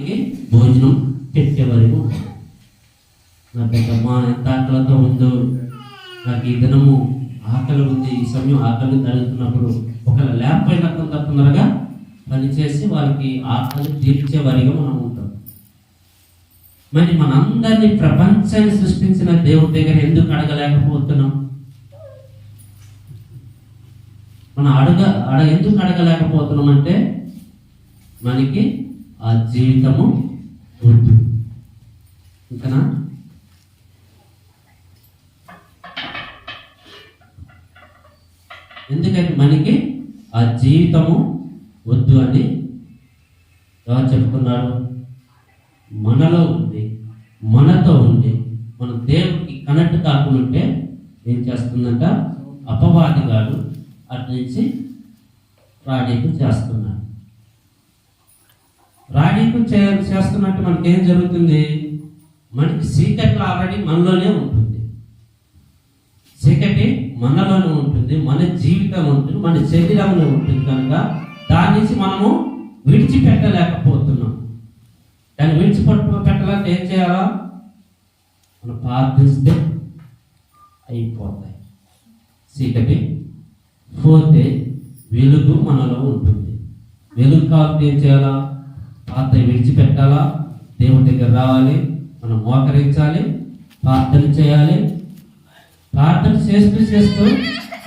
మనకి భోజనం పెట్టే వరకు నాకు మా ఎంత ఆకలితో ఉందో నాకు ఈ దినము ఆకలి ఉంది. ఈ సమయం ఆకలి తడుతున్నప్పుడు ఒకవేళ లేకపోయినా కొంత తొందరగా పనిచేసి వాళ్ళకి ఆకలి తీర్చే వారిగా మనం ఉంటాం. మరి మనందరినీ ప్రపంచాన్ని సృష్టించిన దేవుడి దగ్గర ఎందుకు అడగలేకపోతున్నాం? మనం అడగ అడగ ఎందుకు అడగలేకపోతున్నాం అంటే మనకి ఆ జీవితము వద్దు ఇంకనా ఎందుకంటే మనకి ఆ జీవితము వద్దు అని ఎవరు చెప్పుకున్నాడు మనలో ఉంది మనతో ఉంది. మన దేవుడికి కనెక్ట్ కాకుండా ఏం చేస్తుందంట? అపవాది గారు అటు నుంచి రాడీకు చేస్తున్నారు. రాడీకు చేస్తున్నట్టు మనకి ఏం జరుగుతుంది? మనకి సీక్రెట్లు ఆల్రెడీ మనలోనే ఉంటుంది. చీకటి మనలోనే ఉంటుంది మన జీవితం ఉంటుంది మన శరీరంలో ఉంటుంది కనుక దాని నుంచి మనము విడిచిపెట్టలేకపోతున్నాం. దాన్ని విడిచిపెట్ట పెట్టాలంటే ఏం చేయాలా? మనం ప్రార్థిస్తే అయిపోతాయి. చీకటి పోతే వెలుగు మనలో ఉంటుంది. వెలుగు కాబట్టి ఏం చేయాలా? పాత విడిచిపెట్టాలా? దేవుడి దగ్గర రావాలి మనం మోకరించాలి ప్రార్థన చేయాలి. ప్రార్థన చేస్తూ చేస్తూ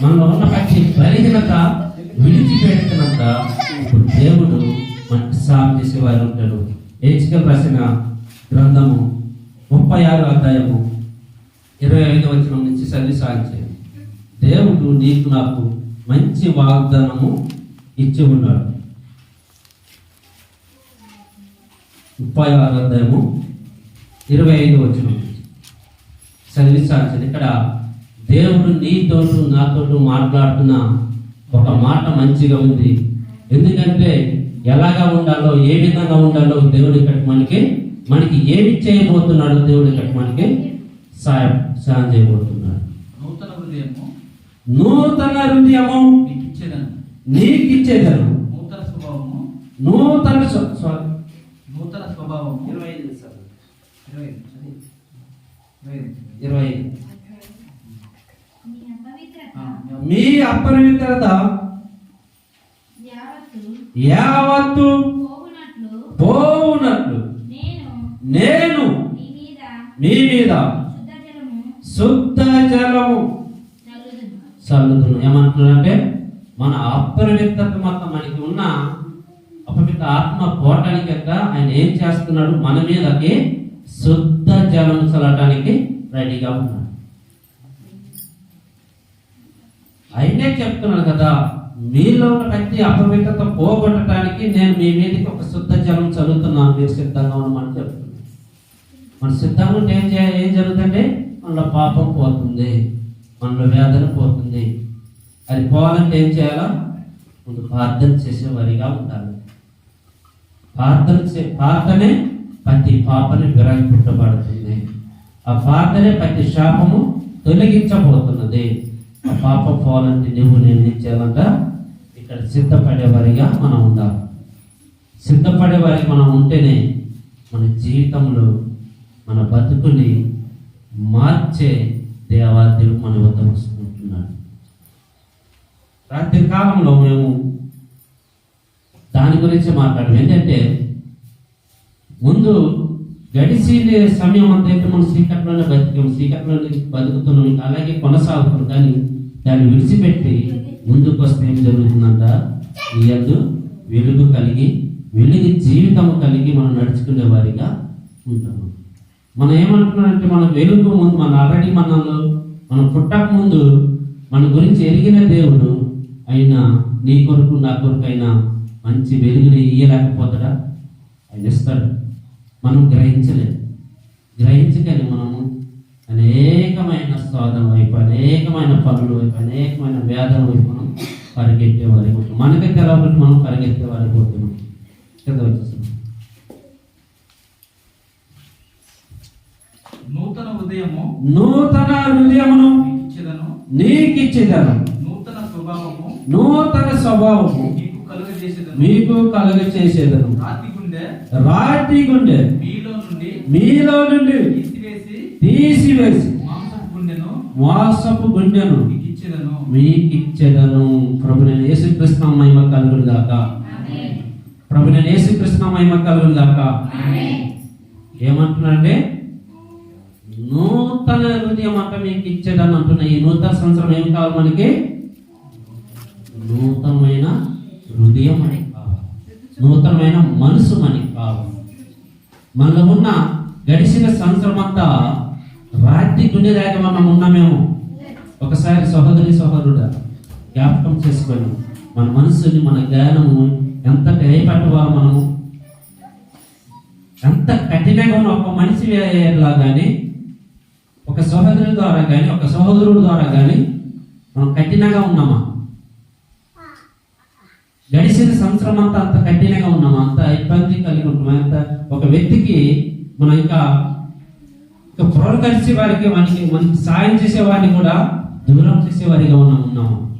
మనలో ఉన్న పక్షి బలహీనత విడిచిపెడుతున్నంత ఇప్పుడు దేవుడు మనకు సాయం చేసేవారు ఉంటాడు హెచ్కల్ రాసిన గ్రంథము ముప్పై ఆరు అధ్యాయము ఇరవై ఐదు వచనం నుంచి చదివి సాగించాడు. దేవుడు నీకు నాకు మంచి వాగ్దానము ఇచ్చి ఉన్నాడు. ముప్పై ఆరు అధ్యాయము ఇరవై ఐదు వచనం. చదివించాల్సింది ఇక్కడ దేవుడు నీతోటు నాతోటు మాట్లాడుతున్న ఒక మాట మంచిగా ఉంది. ఎందుకంటే ఎలాగా ఉండాలో ఏ విధంగా ఉండాలో దేవుడు ఇక్కడ మనకి మనకి ఏమి చేయబోతున్నాడు దేవుడు ఇక్కడ మనకి సాయం సాయం చేయబోతున్నాడు. నూతన హృదయము నూతన హృదయము మీకు ఇచ్చేదను నీకు ఇచ్చేదను నూతన స్వభావము నూతన స్వ- స్వ- నూతన స్వభావము ఇరవై ఐదు నిమిషాలు. ఇరవై ఐదు. ఇరవై ఐదు. మీ అపవిత్రత యావత్తు పోవునట్లు పోవునట్లు నేను నేను మీ మీద మీ మీద శుద్ధ జలము చల్లుతున్నాను ఏమంటున్నాడంటే మన అపవిత్రత మొత్తం మనకి ఉన్న ఆత్మ పోవటానికి యొక్క ఆయన ఏం చేస్తున్నాడు? మన మీదకి శుద్ధ జలం చల్లటానికి రెడీగా ఉన్నాడు. ఆయనే చెప్తున్నాడు కదా మీలో ఉన్న ప్రతి అపవిత్రత పోగొట్టడానికి నేను మీ మీదకి ఒక శుద్ధ జలం చల్లుతున్నాను మీరు సిద్ధంగా ఉండమని చెప్తున్నాను మన సిద్ధంగా ఉంటే ఏం చేయాలి? ఏం జరుగుతుంటే మనలో పాపం పోతుంది మనలో వేదన పోతుంది. అది పోవాలంటే ఏం చేయాలా? ముందు ప్రార్థన చేసేవారిగా ఉండాలి. ప్రార్థన చే ప్రార్థనే ప్రతి పాపని విరగొట్టబడుతుంది. ఆ ప్రార్థనే ప్రతి శాపము తొలగించబోతున్నది ఆ పాప పోవాలంటే నువ్వు నిర్ణయించేలాగా ఇక్కడ సిద్ధపడేవారిగా మనం ఉండాలి. సిద్ధపడేవారికి మనం ఉంటేనే మన జీవితంలో మన బతుకుని మార్చే దేవాదేవుడు మన వద్ద వస్తుంటున్నాడు రాత్రి కాలంలో మేము దాని గురించి మాట్లాడాం ఏంటంటే ముందు గడిచి సమయం అంతా అయితే మనం చీకట్లోనే బతికాం. శ్రీకాకుళంలో బతుకుతున్నాం. ఇంకా అలాగే కొనసాగుతాం కానీ దాన్ని విడిచిపెట్టి ముందుకు వస్తే ఏం జరుగుతుందంట? ఇయద్దు వెలుగు కలిగి వెలుగు జీవితం కలిగి మనం నడుచుకునే వారిగా ఉంటాము మనం ఏమంటున్నామంటే మన వెలుగు ముందు మన ఆల్రెడీ మనలో మనం పుట్టక ముందు మన గురించి ఎరిగిన దేవుడు అయినా నీ కొరకు నా కొరకు అయినా మంచి వెలుగుని ఇయ్యలేకపోతాడా? ఆయన ఇస్తాడు మనం గ్రహించలేదు గ్రహించకని మనము అనేకమైన శోధన వైపు అనేకమైన పనుల వైపు అనేకమైన వేదన వైపు మనం పరిగెత్తే వారికి ఉంటాం మనకి తెలవకుండా మనం పరిగెత్తే వారికి పోతున్నాం కింద వచ్చేస్తున్నాం. నూతన హృదయము నూతన హృదయమును మీకు ఇచ్చేదను నీకిచ్చేదను. నూతన స్వభావము నూతన స్వభావము మీకు కలుగ చేసేదను రాతి గుండె గుండె రాతి గుండె మీలో నుండి మీలో నుండి తీసివేసి తీసివేసి మాంసపు గుండెను వాసపు గుండెను మీకు ఇచ్చేదను మీకిచ్చేదను. ప్రభు నేను యేసుకృష్ణ మహిమ గాక. ఆమేన్. ప్రభు నేను యేసుకృష్ణ మహిమ కలుగుడు గాక. ఆమేన్. ఏమంటున్నాడంటే నూతన హృదయం అంట మీకు ఇచ్చేదని అంటున్నా ఈ నూతన సంవత్సరం ఏం కావాలి మనకి నూతనమైన హృదయం మనకి కావాలి నూతనమైన మనసు మనకి భావం. మనలో ఉన్న గడిచిన సంవత్సరం అంతా రాత్రి గుండెదాక మనం ఉన్నామేమో ఒకసారి సహోదరి సహోదరుడు జ్ఞాపకం చేసుకొని మన మనసుని మన జ్ఞానము ఎంత భయపడ్డవారు మనము? ఎంత కఠినంగా ఉన్న ఒక మనిషి లాగానే ఒక సహోదరుడి ద్వారా కానీ ఒక సహోదరుడు ద్వారా కానీ మనం కఠినంగా ఉన్నామా? గడిచిన సంవత్సరం అంతా అంత కఠినంగా ఉన్నామా అంత ఇబ్బంది కలిగి ఉంటున్నాం. అంత ఒక వ్యక్తికి మనం ఇంకా ఇంకా ప్రోత్కరించే వారికి మనకి మనకి సాయం చేసే వారిని కూడా దూరం చేసే వారిగా మనం ఉన్నాము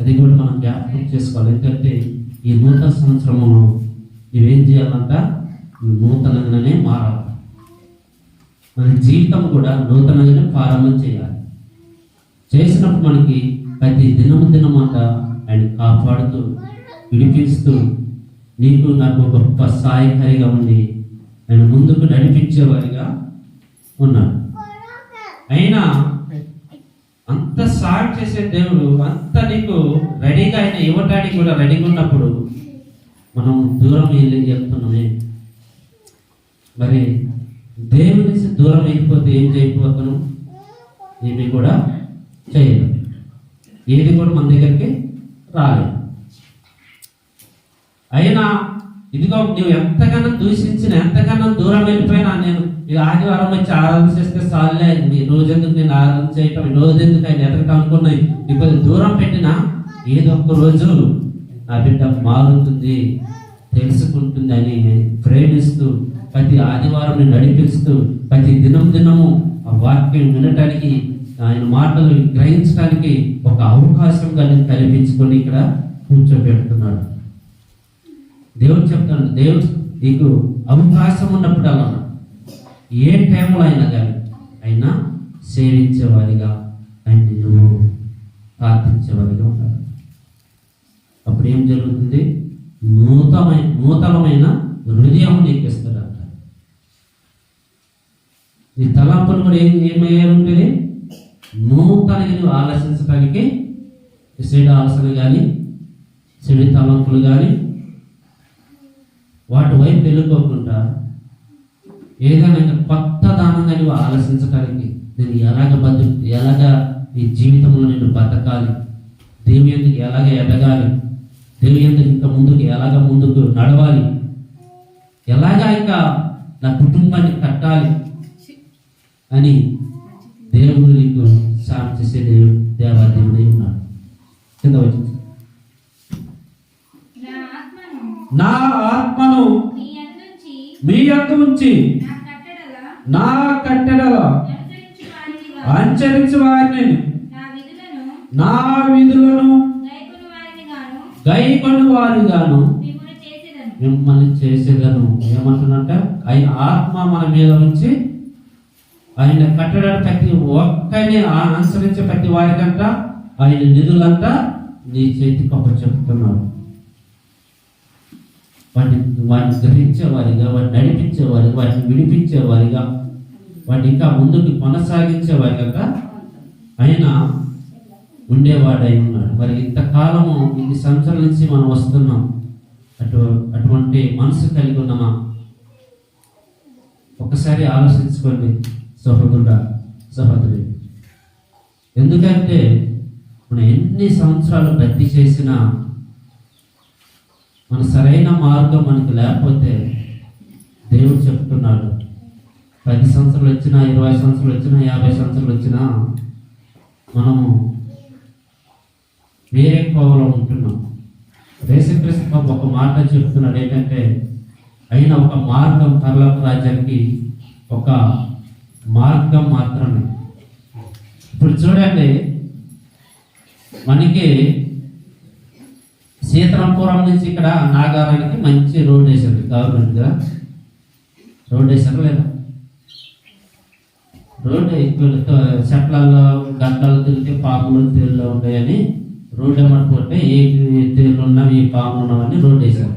అది కూడా మనం జ్ఞాపకం చేసుకోవాలి. ఎందుకంటే ఈ నూతన సంవత్సరము ఇవేం చేయాలంట? నూతనంగానే మారాలి. మన జీవితం కూడా నూతనంగానే ప్రారంభం చేయాలి. చేసినప్పుడు మనకి ప్రతి దినము దినం అంట ఆయన కాపాడుతూ విడిపిస్తూ నీకు నాకు గొప్ప సహాయకారిగా ఉండి ఆయన ముందుకు నడిపించేవారిగా ఉన్నాడు. అయినా అంత సాయం చేసే దేవుడు అంత నీకు రెడీగా ఆయన ఇవ్వటానికి కూడా రెడీగా ఉన్నప్పుడు మనం దూరం వెళ్ళి చెప్తున్నామే. మరి దేవుని దూరం అయిపోతే ఏం చేయకపోతాను ఏమి కూడా చేయదు ఏది కూడా మన దగ్గరికి రాలేదు అయినా ఇదిగో నువ్వు ఎంతగానో దూషించిన ఎంతగానో దూరం వెళ్ళిపోయినా నేను ఇది ఆదివారం వచ్చి ఆరాధన చేస్తే చాలే ఈ రోజెందుకు నేను ఆరాధన చేయటం ఈ రోజెందుకు ఆయన ఎదగటం అనుకున్నాయి నీకు దూరం పెట్టినా ఏదో ఒక రోజు నా బిడ్డ మారుతుంది తెలుసుకుంటుంది అని ప్రేమిస్తూ ప్రతి ఆదివారం నేను నడిపిస్తూ ప్రతి దినం దినము ఆ వాక్యం వినటానికి ఆయన మాటలు గ్రహించడానికి ఒక అవకాశం కానీ కల్పించుకొని ఇక్కడ కూర్చోబెడుతున్నాడు. దేవుడు చెప్తాడు దేవుడు నీకు అవకాశం ఉన్నప్పుడు అలా ఏ టైంలో అయినా కానీ అయినా సేవించేవారిగా ఆయన్ని నువ్వు ప్రార్థించేవారిగా ఉండాలి అప్పుడు ఏం జరుగుతుంది? నూతనమైన నూతనమైన హృదయం నీకు ఇస్తాడంట. నీ తలంపులు కూడా ఏం ఏమయ్యారు ఉంటుంది నూతనగా నువ్వు ఆలోచించడానికి చెడు ఆలోచన కానీ చెడు తలంపులు కానీ వాటి వైపు వెళ్ళుకోకుండా ఏదైనా కొత్త దానంగా నువ్వు ఆలోచించడానికి నేను ఎలాగ బతు ఎలాగ ఈ జీవితంలో నేను బతకాలి? దేవి ఎందుకు ఎలాగ ఎదగాలి? దేవి ఎందుకు ఇంకా ముందుకు ఎలాగ ముందుకు నడవాలి? ఎలాగా ఇంకా నా కుటుంబాన్ని కట్టాలి? అని చేసే దేవుడు దేవాదేవుడై ఉన్నాడు కింద వచ్చి నా ఆత్మను మీ యొక్క ఉంచి నా కట్టడల అనుసరించి వారిని నా విధులను గైకొను వారిగాను మిమ్మల్ని చేసేదను ఏమంటున్నట్ట ఆయన ఆత్మ మన మీద ఉంచి ఆయన కట్టడం ప్రతి ఒక్కరిని ఆ- అనుసరించే ప్రతి వారికంట ఆయన నిధులంతా నీ చేతికి అప్ప చెప్తున్నాడు వాటిని వారిని గ్రహించేవారిగా వారిని నడిపించేవారిగా వాటిని విడిపించేవారిగా వాటిని ఇంకా ముందుకు కొనసాగించేవారిగా ఆయన ఉండేవాడై ఉన్నాడు. మరి ఇంతకాలము ఇన్ని సంవత్సరాల నుంచి మనం వస్తున్నాం. అటు అటువంటి మనసు కలిగి ఉన్నామా ఒకసారి ఆలోచించుకోండి సహోదరుడా సహోదరి. ఎందుకంటే మనం ఎన్ని సంవత్సరాలు భర్తీ చేసినా మన సరైన మార్గం మనకు లేకపోతే దేవుడు చెప్తున్నాడు పది సంవత్సరాలు వచ్చినా ఇరవై సంవత్సరాలు వచ్చినా యాభై సంవత్సరాలు వచ్చినా మనము వేరే కోవలో ఉంటున్నాం. దేశకృష్ణ బాబు ఒక మాట చెప్తున్నాడు ఏంటంటే అయిన ఒక మార్గం పరలోక రాజ్యానికి ఒక మార్గం మాత్రమే. ఇప్పుడు చూడండి మనకి సీతరాంపురం నుంచి ఇక్కడ నాగారానికి మంచి రోడ్ వేసారు గవర్నమెంట్గా రోడ్ వేసారు లేదా? రోడ్ చెట్లలో గంటలు తిరిగితే పాములు తేళ్ళు ఉంటాయని రోడ్ ఏమనుకుంటే ఏ తేళ్ళు ఉన్నాం ఏ పాములు ఉన్నామని రోడ్ వేసారు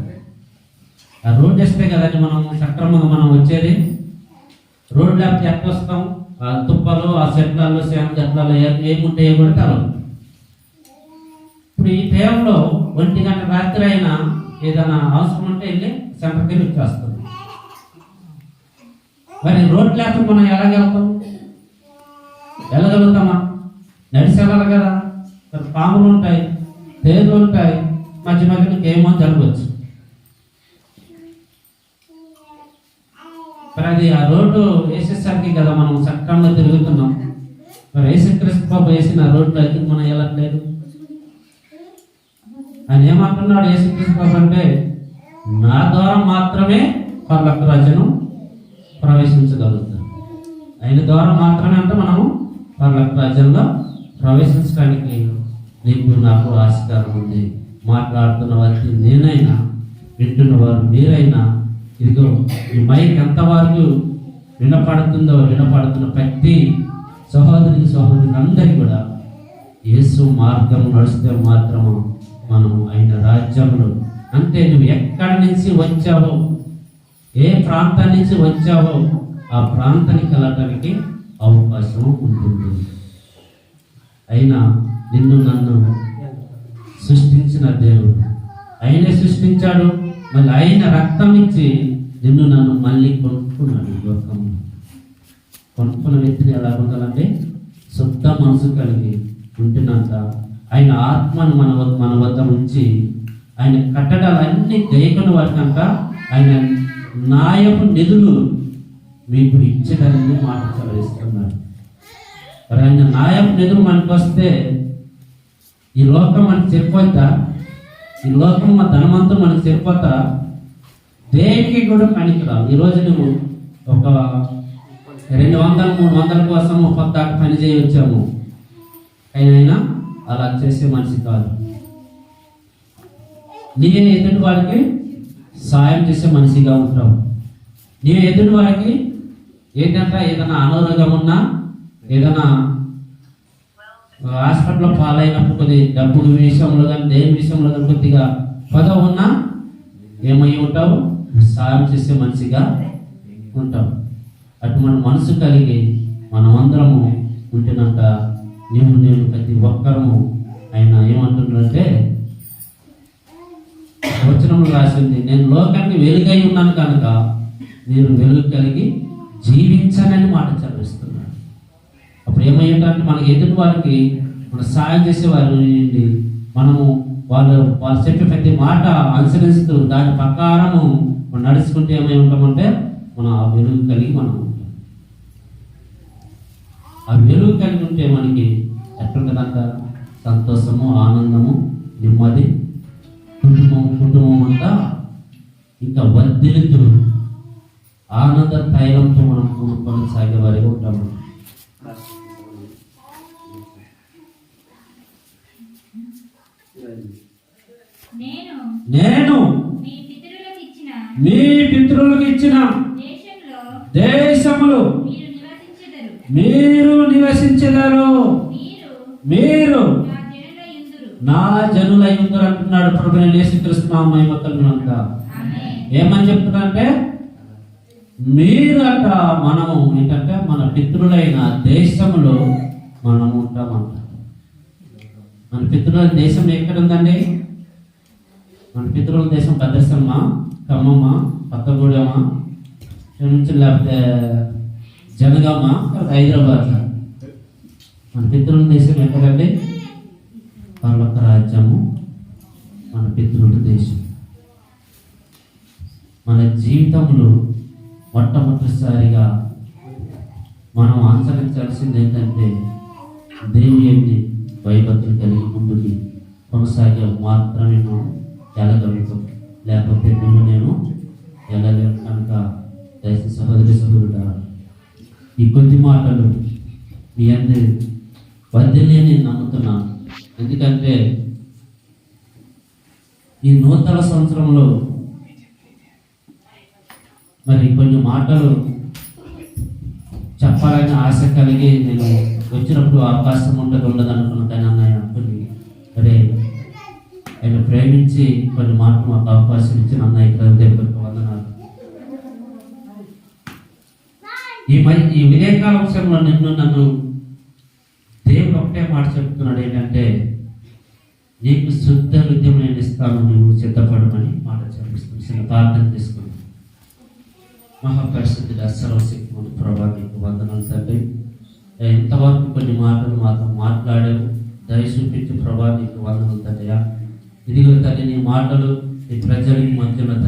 ఆ రోడ్ వేస్తే కదండి మనం సక్రమంగా మనం వచ్చేది? రోడ్ లేకపోతే ఎట్లా వస్తాం? ఆ తుప్పలు ఆ చెట్లలో శ్యామ చెట్లలో ఏముంటే ఏమంటారు ఇప్పుడు ఈ టైంలో ఒంటి గంట రాత్రి అయినా ఏదైనా అవసరం ఉంటే వెళ్ళి సెంటర్కి వెళ్ళి వచ్చేస్తాం. మరి రోడ్ లేకపోతే మనం ఎలాగెళ్తాం? వెళ్ళగలుగుతామా నడిచి వెళ్ళాలి కదా. పాములు ఉంటాయి తేలు ఉంటాయి మధ్య మధ్యలో ఏమో జరగవచ్చు. మరి అది ఆ రోడ్డు వేసేసరికి కదా మనం సక్రమంగా తిరుగుతున్నాం. మరి యేసుక్రీస్తు బాబు వేసిన రోడ్లు అయితే మనం వెళ్ళట్లేదు? ఆయన ఏమంటున్నాడు యేసుక్రీస్తు బాబు అంటే నా ద్వారా మాత్రమే పర్లకు రాజ్యం ప్రవేశించగలుగుతాం ఆయన ద్వారా మాత్రమే అంటే మనము పర్లకు రాజ్యంలో ప్రవేశించడానికి నీకు నాకు ఆస్కారం ఉంది. మాట్లాడుతున్న వారికి నేనైనా వింటున్న వారు మీరైనా ఇదిగో ఈ మైక్ ఎంతవరకు వినపడుతుందో వినపడుతున్న ప్రతి సహోదరి సహోదరుని అందరికీ కూడా యేసు మార్గం నడిస్తే మాత్రము మనము ఆయన రాజ్యంలో అంటే నువ్వు ఎక్కడి నుంచి వచ్చావో ఏ ప్రాంతం నుంచి వచ్చావో ఆ ప్రాంతానికి వెళ్ళటానికి అవకాశం ఉంటుంది. అయినా నిన్ను నన్ను సృష్టించిన దేవుడు. ఆయనే సృష్టించాడు. మళ్ళీ ఆయన రక్తం ఇచ్చి నిన్ను నన్ను మళ్ళీ కొనుక్కున్నాడు ఈ లోకంలో కొనుక్కున్న వ్యక్తిని ఎలా ఉండాలంటే శుద్ధ మనసు కలిగి ఉంటున్నాక ఆయన ఆత్మను మన వద్ద మన వద్ద ఉంచి ఆయన కట్టడాలన్నీ గైకొని వాటికంట ఆయన నాయపు నిధులు మీకు ఇచ్చడానికి మాట చదివిస్తున్నాడు మరి ఆయన నాయపు నిధులు మనకు వస్తే ఈ లోకం మనకి చెప్పొద్దా? ఈ లోకం మా ధనమంతా మనకి సరిపోతా? దేనికి కూడా పనికిరావు. ఈరోజు నువ్వు ఒక రెండు వందల మూడు వందల కోసం పొద్దాక పని చేయవచ్చాము అయినా అలా చేసే మనిషి కాదు. నీవే ఎదుటి వారికి సాయం చేసే మనిషిగా ఉంటావు. నీవే ఎదుటి వారికి ఏంటంటే ఏదైనా అనారోగ్యం ఉన్నా ఏదైనా హాస్పిటల్లో పాలైనప్పుడు కొద్ది డబ్బు విషయంలో కానీ దేని విషయంలో కానీ కొద్దిగా పదవి ఉన్నా ఏమై ఉంటావు? సాయం చేసే మనిషిగా ఉంటావు. అటు మన మనసు కలిగి మనమందరము ఉంటున్నాక నీవు నేను ప్రతి ఒక్కరము ఆయన ఏమంటున్నాడంటే వచనంలో రాసింది నేను లోకానికి వెలుగై ఉన్నాను కనుక నేను వెలుగు కలిగి జీవించాలని మాట చదివిస్తున్నాను ప్రేమ ఏంటంటే మనకి ఎదుటి వారికి మన సాయం చేసే వారి మనము వాళ్ళు వాళ్ళు చెప్పే ప్రతి మాట అనుసరిస్తూ దాని ప్రకారము మనం నడుచుకుంటే ఏమై ఉంటామంటే మనం ఆ వెలుగు కలిగి మనం ఉంటాం. ఆ వెలుగు కలిగి ఉంటే మనకి ఎట్లుంటుందంట? సంతోషము ఆనందము నెమ్మది కుటుంబం కుటుంబం అంతా ఇంకా వర్ధిల్లుతూ ఆనంద తైలంతో మనం కొనసాగే వారిగా ఉంటాము నేను నేను మీ పితరులకు ఇచ్చిన మీ పితృలకు ఇచ్చిన దేశంలో దేశములు. మీరు నివసించెదరు. మీరు నివసించగలరు మీరు నా జనుల యుద్ధరు అంటున్నాడు ప్రభు కలుగునంత ఆమేన్. ఏమని చెప్తున్నారంటే మీరు అట మనము ఏంటంటే మన పితృలైన దేశంలో మనము ఉంటామంట. మన పితృల దేశం ఎక్కడ ఉందండి మన పితృల దేశం భద్రసమ్మ ఖమ్మమ్మ ఇక్కడ నుంచి లేకపోతే జనగామ హైదరాబాద్. మన పితృల దేశం ఎక్కడండి? పర్లొక్క రాజ్యము. మన పితృల దేశం. మన జీవితంలో మొట్టమొదటిసారిగా మనం ఆచరించాల్సింది ఏంటంటే దేవుని భయభక్తులు కలిగి ముందుకి కొనసాగే మాత్రమే మనం వెళ్ళగలుగుతాం లేకపోతే నువ్వు నేను వెళ్ళలేము కనుక దయచేసి సహోదరి సహోదరుడా ఈ కొద్ది మాటలు మీ అందరి వద్దనే నేను నమ్ముతున్నాను. ఎందుకంటే ఈ నూతన సంవత్సరంలో మరి కొన్ని మాటలు చెప్పాలని ఆశ కలిగి నేను వచ్చినప్పుడు అవకాశం ఉంటుంది ఉండదు అనుకున్నాను కానీ అన్నయ్య కొన్ని మరి ఆయన ప్రేమించి కొన్ని మాటలు మాకు అవకాశం ఇచ్చిన అన్నయ్య ఇక్కడ దేవుడికి వందనాలు ఈ మై ఈ విలేకాల విషయంలో నిన్ను నన్ను దేవుడు ఒకటే మాట చెప్తున్నాడు ఏంటంటే నీకు శుద్ధ విద్యం నేను ఇస్తాను నువ్వు సిద్ధపడమని మాట చెప్పిస్తుంది చిన్న ప్రార్థన తీసుకున్నాను మహాపరిస్థితులు సర్వశక్తి ప్రభా నీకు వందనాలు తండ్రి. ఎంతవరకు కొన్ని మాటలు మాతో మాట్లాడావు. దయ చూపించి ప్రభా నీకు వందనాలు తండ్రి. ఇదిగో తల్లి నీ మాటలు ఈ ప్రజలకి మధ్యలో తల్లి